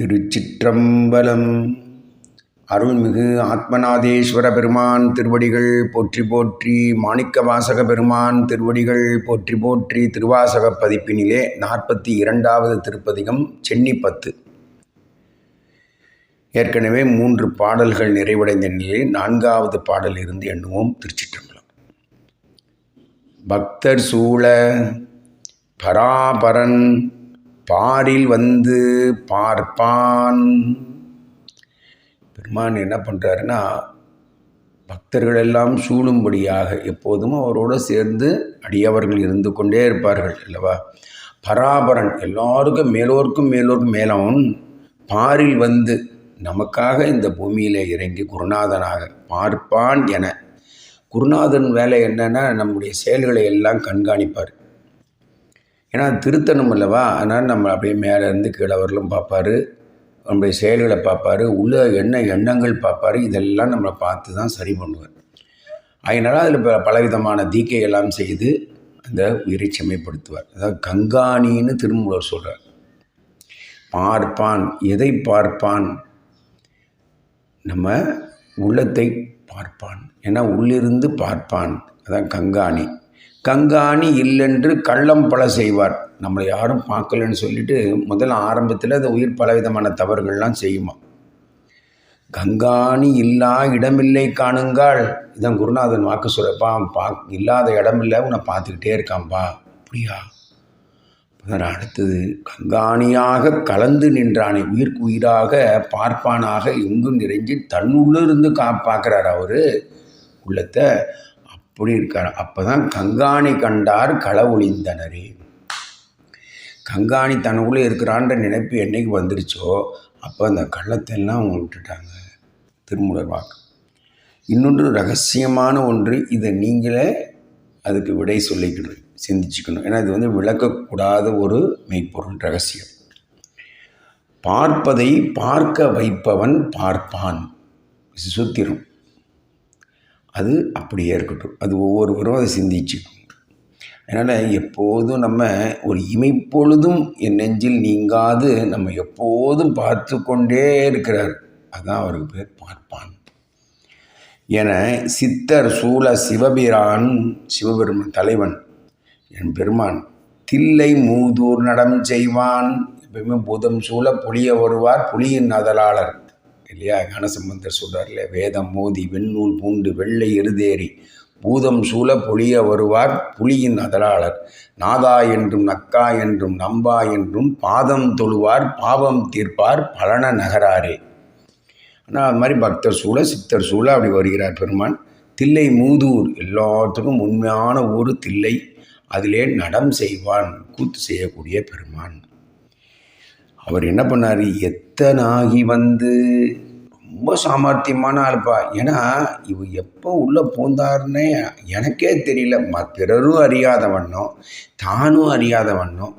திருச்சிற்றம்பலம். அருள்மிகு ஆத்மநாதேஸ்வர பெருமான் திருவடிகள் போற்றி போற்றி மாணிக்க வாசக பெருமான் திருவடிகள் போற்றி போற்றி திருவாசக பதிப்பினிலே நாற்பத்தி இரண்டாவது திருப்பதிகம் சென்னி பத்து ஏற்கனவே மூன்று பாடல்கள் நிறைவடைந்த நிலையில் நான்காவது பாடல் இருந்து எண்ணுவோம் திருச்சிற்றம்பலம். பக்தர் சூழ பராபரன் பாரில் வந்து பார்ப்பான். பெருமான் என்ன பண்ணுறாருன்னா பக்தர்கள் எல்லாம் சூழும்படியாக எப்போதும் அவரோடு சேர்ந்து அடியவர்கள் இருந்து கொண்டே இருப்பார்கள் அல்லவா? பராபரன் எல்லோருக்கும் மேலோருக்கும் மேலோருக்கும் மேலவன் பாரில் வந்து நமக்காக இந்த பூமியில் இறங்கி குருநாதனாக பார்ப்பான் என. குருநாதன் வேலை என்னென்னா நம்முடைய செயல்களை எல்லாம் கண்காணிப்பார். ஏன்னா திருத்தணும் அல்லவா? அதனால் நம்ம அப்படியே மேலே இருந்து கீழே வரலும் பார்ப்பாரு. நம்முடைய செயல்களை பார்ப்பாரு. உள்ள என்ன எண்ணங்கள் பார்ப்பாரு. இதெல்லாம் நம்மளை பார்த்து தான் சரி பண்ணுவார். அதனால் அதில் ப பலவிதமான தீக்கை எல்லாம் செய்து அந்த உயிரை செம்மைப்படுத்துவார். அதாவது கங்காணின்னு திருமூலர் சொல்கிறார் பார்ப்பான் எதை பார்ப்பான்? நம்ம உள்ளத்தை பார்ப்பான். ஏன்னா உள்ளிருந்து பார்ப்பான். அதான் கங்காணி. கங்காணி இல்லென்று கள்ளம் பல செய்வார். நம்மளை யாரும் பார்க்கலன்னு சொல்லிட்டு முதல்ல ஆரம்பத்தில் அந்த உயிர் பலவிதமான தவறுகள்லாம் செய்யுமா? கங்காணி இல்லா இடமில்லை காணுங்கால். இதான் குருநாதன் வாக்கு சொல்கிறப்பா பா இல்லாத இடமில்லை உன்னை பார்த்துக்கிட்டே இருக்கான்பா. அப்படியா? அடுத்தது கங்காணியாக கலந்து நின்றானே உயிர்க்கு உயிராக பார்ப்பானாக எங்கும் நிறைஞ்சு தன்னுள்ளிருந்து கா பார்க்குறாரு அவர்? உள்ளத்தை அப்படி இருக்கார் அப்போ தான் கங்காணி கண்டார் களவொழிந்தனரே. கங்காணி தனக்குள்ளே இருக்கிறான்ற நினைப்பு என்னைக்கு வந்துருச்சோ அப்போ அந்த கள்ளத்தெல்லாம் அவங்க விட்டுட்டாங்க. திருமுடர் வாக்கு. இன்னொன்று ரகசியமான ஒன்று இதை நீங்களே அதுக்கு விடை சொல்லிக்கணும் சிந்திச்சுக்கணும். ஏன்னா இது வந்து விளக்கக்கூடாத ஒரு மெய்ப்பொருள் ரகசியம். பார்ப்பதை பார்க்க வைப்பவன் பார்ப்பான். சுத்திரம் அது அப்படியே இருக்கட்டும். அது ஒவ்வொருவரும் அதை சிந்திச்சு. அதனால் எப்போதும் நம்ம ஒரு இமைப்பொழுதும் என் நெஞ்சில் நீங்காது. நம்ம எப்போதும் பார்த்து கொண்டே இருக்கிறார். அதான் அவருக்கு பேர் பார்ப்பான். என சித்தர் சூழ சிவபிரான் சிவபெருமான் தலைவன் என் பெருமான் தில்லை மூதூர் நடம் செய்வான். எப்பயுமே பூதம் சூழ புளிய வருவார் புலியின் அதலாளர். இல்லையா? ஞானசம்பந்தர் சொல்கிறார் இல்லையா வேதம் மோதி வெண்ணூல் பூண்டு வெள்ளை எருதேறி பூதம் சூழ பொழிய வருவார் புலியின் அதலாளர் நாதா என்றும் நக்கா என்றும் நம்பா என்றும் பாதம் தொழுவார் பாவம் தீர்ப்பார் பலன நகராரே. ஆனால் அது மாதிரி பக்தர் சூழ சித்தர் சூழ அப்படி வருகிறார் பெருமான். தில்லை மூதூர் எல்லாத்துக்கும் உண்மையான ஊர் தில்லை அதிலே நடம் செய்வான் கூத்து செய்யக்கூடிய பெருமான். அவர் என்ன பண்ணார்? எத்தனாகி வந்து? ரொம்ப சாமர்த்தியமான ஆள்ப்பா ஏன்னா இவ எப்போ உள்ளே பூந்தாருன்னே எனக்கே தெரியல. ம பிறரும் அறியாத வண்ணம் தானும் அறியாத வண்ணம்.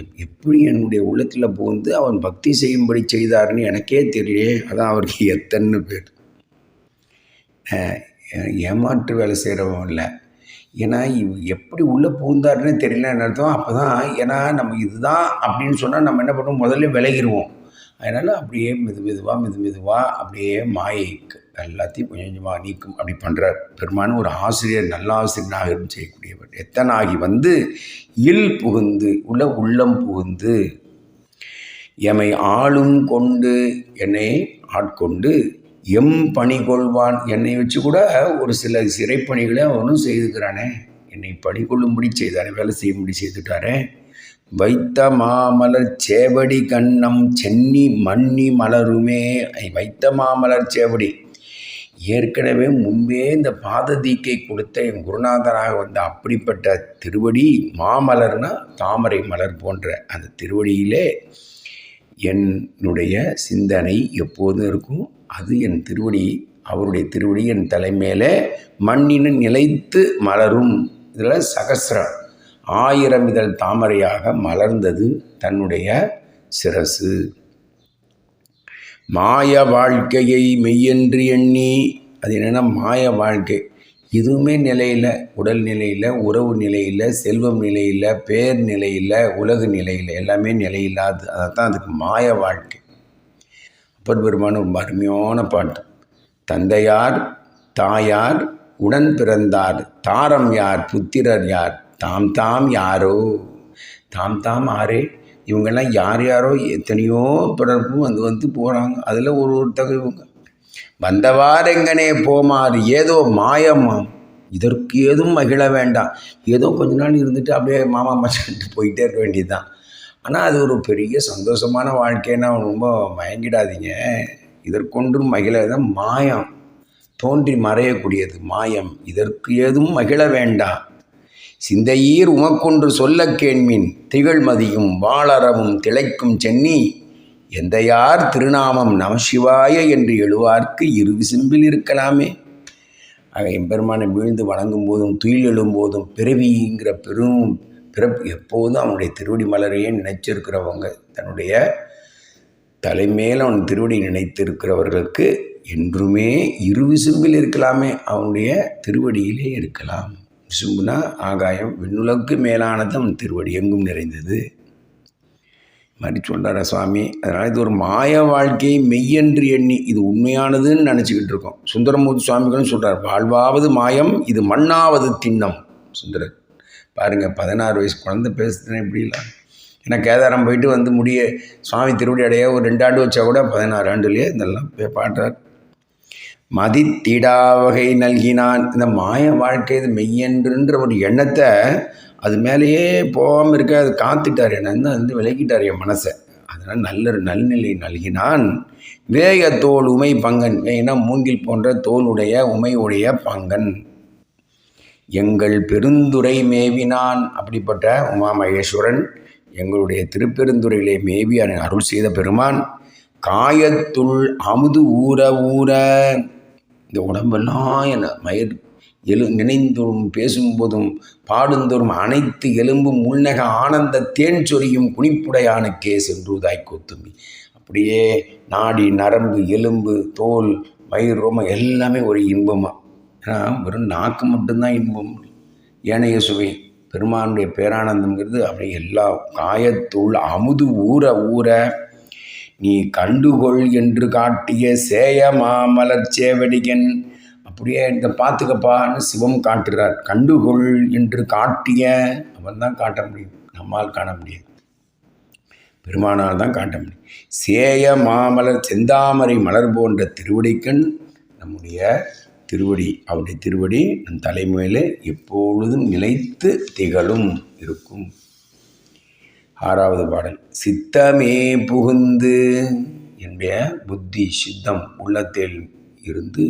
எப் எப்படி என்னுடைய உள்ளத்தில் பூந்து அவன் பக்தி செய்யும்படி செய்தார்னு எனக்கே தெரியலையே. அதான் அவருக்கு எத்தன்னு பேர். ஏமாற்று வேலை செய்கிறவன் இல்லை. ஏன்னா எப்படி உள்ளே பூந்தாருன்னு தெரியல அர்த்தம்? அப்போ தான் ஏன்னா நம்ம இதுதான் அப்படின்னு சொன்னால் நம்ம என்ன பண்ணுவோம்? முதல்ல விலகிடுவோம் அதனால் அப்படியே மெது மெதுவாக மெது மெதுவாக அப்படியே மாயைக்கு எல்லாத்தையும் கொஞ்சம் கொஞ்சமாக நீக்கும். அப்படி பண்ணுற பெருமான ஒரு ஆசிரியர் நல்ல ஆசிரியனாக செய்யக்கூடியவர். எத்தனாகி வந்து இல் புகுந்து உள்ள உள்ளம் புகுந்து எமை ஆளும் கொண்டு என்னை ஆட்கொண்டு எம் பணி கொள்வான் என்னை வச்சு கூட ஒரு சில சிறைப்பணிகளை அவனும் செய்துக்கிறானே. என்னை பணி கொள்ளும்படி செய்தானே வேலை செய்யும்படி செய்துட்டாரே. வைத்த மாமலர் சேவடி கண்ணம் சென்னி மன்னி மலருமே. வைத்த மாமலர் சேவடி. ஏற்கனவே முன்பே இந்த பாததீக்கை கொடுத்த என் குருநாதனாக வந்த அப்படிப்பட்ட திருவடி மாமலர்னா தாமரை மலர் போன்ற அந்த திருவடியிலே என்னுடைய சிந்தனை எப்போதும் இருக்கும். அது என் திருவடி அவருடைய திருவடி என் தலைமையிலே மண்ணினு நிலைத்து மலரும். இதில் சகசிரம். ஆயிரம் இதழ் தாமரையாக மலர்ந்தது தன்னுடைய சிரசு. மாய வாழ்க்கையை மெய்யென்று எண்ணி அது என்னென்னா மாய வாழ்க்கை. எதுவுமே நிலையில் உடல் நிலையில் உறவு நிலையில் செல்வம் நிலையில் பேர் நிலையில் உலக நிலையில் எல்லாமே நிலையில்லாது. அதை தான் அதுக்கு மாய வாழ்க்கை. அப்பர் பெருமான ரொம்ப அருமையான பாட்டு. தந்தையார் தாயார் உடன் பிறந்தார் தாரம் யார் புத்திரர் யார் தாம் தாம் யாரோ. தாம் தாம் ஆரே. இவங்கெல்லாம் யார் யாரோ எத்தனையோ பிறப்பு வந்து வந்து போகிறாங்க அதில் ஒரு ஒருத்தக இவங்க. வந்தவாரெங்கனே போமாறு ஏதோ மாயமாம் இதற்கு ஏதும் மகிழ வேண்டாம். ஏதோ கொஞ்ச நாள் இருந்துட்டு அப்படியே மாமா மச்சான்ட்டு போயிட்டே இருக்க வேண்டியதுதான். ஆனால் அது ஒரு பெரிய சந்தோஷமான வாழ்க்கைன்னா ரொம்ப மயங்கிடாதீங்க. இதற்கொன்றும் மகிழ தான் மாயம். தோன்றி மறையக்கூடியது மாயம். இதற்கு ஏதும் மகிழ வேண்டாம். சிந்தையீர் உமக்கொன்று சொல்ல கேண்மின் திகழ்மதியும் வாளரவும் திளைக்கும் சென்னி. எந்தையார் திருநாமம் நமசிவாய என்று எழுவார்க்கு இரு விசும்பில் இருக்கலாமே. ஆக எம்பெருமானை வீழ்ந்து வணங்கும் போதும் துயில் எழும்போதும் பிறவிங்கிற பெரும் பிறப்பு எப்போதும் அவனுடைய திருவடி மலரையே நினைச்சிருக்கிறவங்க. தன்னுடைய தலைமையில் அவன் திருவடி நினைத்திருக்கிறவர்களுக்கு என்றுமே இரு விசும்பில் இருக்கலாமே. அவனுடைய திருவடியிலே இருக்கலாம். விசும்புனா ஆகாயம் விண்ணுலக்கு மேலானது அவன் திருவடி எங்கும் நிறைந்தது. மாதிரி சொல்கிறார சுவாமி. அதனால் இது ஒரு மாய வாழ்க்கையை மெய்யென்று எண்ணி இது உண்மையானதுன்னு நினச்சிக்கிட்டு இருக்கோம். சுந்தரமூர்த்தி சுவாமிகளும் சொல்கிறார் வாழ்வாவது மாயம் இது மண்ணாவது திண்ணம். சுந்தரர். பாருங்கள் பதினாறு வயசு குழந்தை பேசுதுன்னு எப்படி இல்லை ஏன்னா கேதாரம் போயிட்டு வந்து முடிய சுவாமி திருவடி அடைய ஒரு ரெண்டு ஆண்டு வச்சா கூட பதினாறு ஆண்டுலேயே இதெல்லாம் பாடுறார். மதித்திடா வகை நல்கினான். இந்த மாய வாழ்க்கை இது மெய்யன்றுன்ற ஒரு எண்ணத்தை அது மேலேயே போகாமல் இருக்க அது காத்துட்டார். என்ன வந்து விலகிட்டார் என் மனசை. அதனால் நல்ல நல்நிலை நல்கினான். வேக தோல் உமை பங்கன். ஏன்னா மூங்கில் போன்ற தோலுடைய உமையுடைய பங்கன். எங்கள் பெருந்துரை மேவினான். அப்படிப்பட்ட உமா மகேஸ்வரன் எங்களுடைய திருப்பெருந்துறையிலே மேவி அருள் செய்த பெருமான் காயத்துள் அமுது ஊற ஊற இந்த உடம்பெல்லாம் என மயிர் எழு நினைந்தோறும் பேசும்போதும் பாடுந்தோறும் அனைத்து எலும்பும் முன்னக ஆனந்த தேன் சொரியும் குனிப்புடையானுக்கே சென்றுதாய் கொத்தும்பி அப்படியே நாடி நரம்பு எலும்பு தோல் மயிர் ரோமம் எல்லாமே ஒரு இன்பமாக ஏன்னா வெறும் நாக்கு மட்டும்தான் இன்பம். ஏனைய சுவை பெருமானுடைய பேரானந்தம்ங்கிறது அப்படியே எல்லா காயத்துள் அமுது ஊற ஊற நீ கண்டுகொள் என்று காட்டிய சேய மாமலர் சேவடிகன். அப்படியே இந்த பார்த்துக்கப்பான்னு சிவம் காட்டுகிறார். கண்டுகொள் என்று காட்டிய அவன் தான் காட்ட முடியும். நம்மால் காண முடியாது. பெருமானால் தான் காட்ட முடியும். சேய மாமலர் செந்தாமரை மலர் போன்ற திருவடிக்கண் நம்முடைய திருவடி அவருடைய திருவடி நம் தலைமையில் எப்பொழுதும் நிலைத்து திகழும் இருக்கும். ஆறாவது பாடல் சித்தமே புகுந்து என்னுடைய புத்தி சித்தம் உள்ளத்தில் இருந்து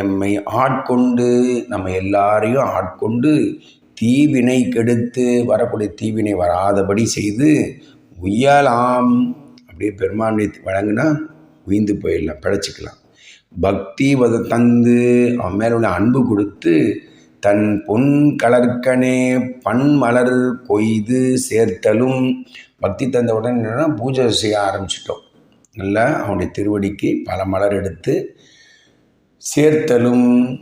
எம்மை ஆட்கொண்டு நம்ம எல்லாரையும் ஆட்கொண்டு தீவினை கெடுத்து வரக்கூடிய தீவினை வராதபடி செய்து உய்யலாம். அப்படியே பெருமானை வழங்கினா உயிந்து போயிடலாம் பிழைச்சிக்கலாம். பக்தி வத தந்து அவன் மேலே உள்ள அன்பு கொடுத்து தன் பொன் கலர்கனே பண் மலர் கொய்து சேர்த்தலும் பக்தி தந்த உடனே என்னென்னா பூஜை செய்ய ஆரம்பிச்சிட்டோம். நல்லா அவனுடைய திருவடிக்கு பல மலர் எடுத்து சேர்த்தலும்.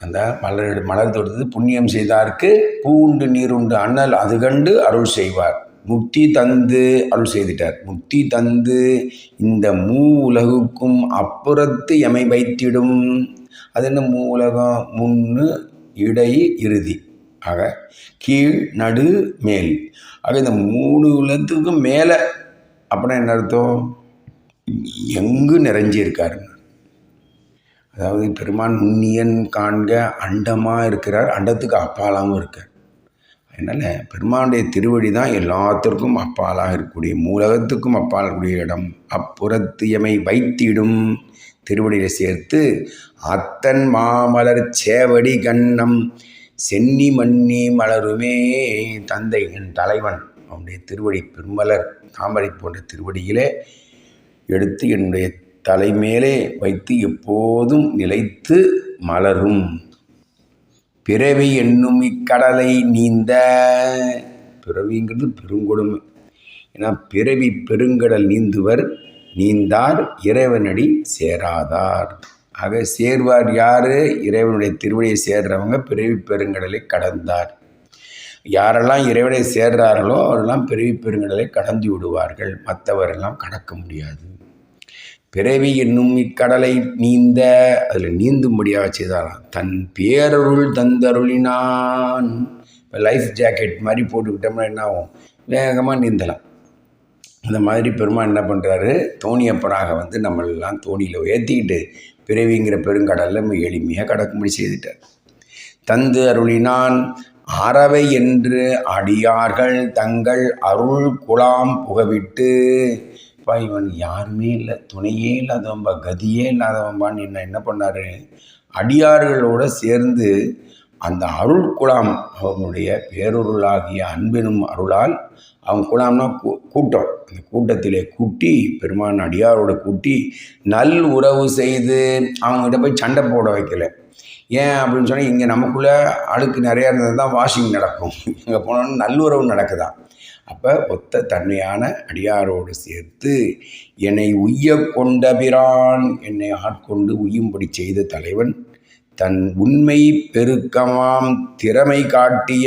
அந்த மலர் மலர் தொடுத்து புண்ணியம் செய்தார்க்கு பூண்டு நீருண்டு அண்ணல் அது கண்டு அருள் செய்வார். முக்தி தந்து அருள் செய்துட்டார். முக்தி தந்து இந்த மூ உலகுக்கும் அப்புறத்து எமை வைத்திடும். அது என்ன மூ உலகம்? முன்னு இடை இறுதி. ஆக கீழ் நடு மேல். ஆக இந்த மூணு உலகத்துக்கும் மேலே அப்படின்னா என்ன அர்த்தம்? எங்கு நிறைஞ்சி இருக்காருங்க அதாவது பெருமான் நுண்ணியன் காண்க அண்டமாக இருக்கிறார். அண்டத்துக்கு அப்பாலாகவும் இருக்கார். அதனால் பெருமானுடைய திருவடி தான் எல்லாத்திற்கும் அப்பாலாக இருக்கக்கூடிய மூலகத்துக்கும் அப்பால் இருக்கக்கூடிய இடம். அப்புறத்தியமை வைத்திடும். திருவடியில் சேர்த்து அத்தன் மாமலர் சேவடி கண்ணம் சென்னி மன்னி மலருமே தந்தை என் தலைவன். அவனுடைய திருவடி பெருமலர் தாமரை போன்ற திருவடியிலே எடுத்து என்னுடைய தலைமேலே வைத்து எப்போதும் நிலைத்து மலரும். பிறவி என்னும் இக்கடலை நீந்த. பிறவிங்கிறது பெருங்கொடுமை. ஏன்னா பிறவி பெருங்கடல் நீந்துவர் நீந்தார் இறைவனடி சேராதார். ஆக சேர்வார் யார்? இறைவனுடைய திருவடியை சேர்றவங்க பிறவி பெருங்கடலை கடந்தார். யாரெல்லாம் இறைவனை சேர்றார்களோ அவரெல்லாம் பிறவி பெருங்கடலை கடந்து விடுவார்கள். மற்றவரெல்லாம் கடக்க முடியாது. பிறவி என்னும் இக்கடலை நீந்த அதில் நீந்தும்படியாக செய்தாராம். தன் பேரருள் தந்தருளினான். இப்போ லைஃப் ஜாக்கெட் மாதிரி போட்டுக்கிட்டோம்னா என்ன ஆகும்? வேகமாக நீந்தலாம். அந்த மாதிரி பெருமாள் என்ன பண்ணுறாரு தோணியப்பராக வந்து நம்மளெல்லாம் தோணியில் ஏற்றிக்கிட்டு பிறவிங்கிற பெருங்கடலில் நம்ம எளிமையாக கடக்கும்படி செய்துட்டார். தந்து அருளினான் அறவை என்று அடியார்கள் தங்கள் அருள் குலாம் புகவிட்டு இப்போ இவன் யாருமே இல்லை துணையே இல்லாதவன்பா கதியே இல்லாதவன்பான்னு என்ன என்ன பண்ணாரு? அடியார்களோடு சேர்ந்து அந்த அருள் குலாம் அவனுடைய பேரொருளாகிய அன்பினும் அருளால் அவன் குலாம்னா கூ கூட்டம். அந்த கூட்டத்திலே கூட்டி பெருமான் அடியாரோட கூட்டி நல் உறவு செய்து அவங்ககிட்ட போய் சண்டை போட வைக்கல. ஏன் அப்படின்னு சொன்னால் இங்கே நமக்குள்ளே அழுக்கு நிறையா இருந்தது தான் வாஷிங் நடக்கும். இங்கே போனோன்னு நல்லுறவு நடக்குதான். அப்போ ஒத்த தன்மையான அடியாரோடு சேர்த்து என்னை உய்ய கொண்டபிரான் என்னை ஆட்கொண்டு உய்யும்படி செய்த தலைவன் தன் உண்மை பெருக்கமாம் திறமை காட்டிய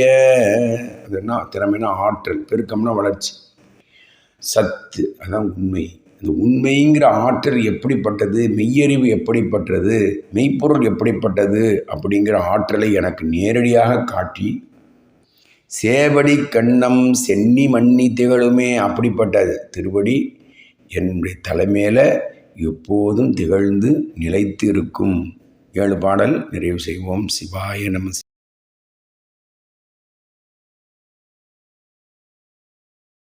அதுனா திறமைனா ஆற்றல். பெருக்கம்னா வளர்ச்சி. சத்து. அதான் உண்மை. இந்த உண்மைங்கிற ஆற்றல் எப்படிப்பட்டது? மெய்யறிவு எப்படிப்பட்டது? மெய்ப்பொருள் எப்படிப்பட்டது? அப்படிங்கிற ஆற்றலை எனக்கு நேரடியாக காட்டி சேவடி கண்ணம் சென்னி மன்னி திகழுமே அப்படிப்பட்டது. திருவடி என்னுடைய தலைமையில் எப்போதும் திகழ்ந்து நிலைத்து இருக்கும் ஏழு பாடல் நிறைவு செய்வோம். சிவாய நம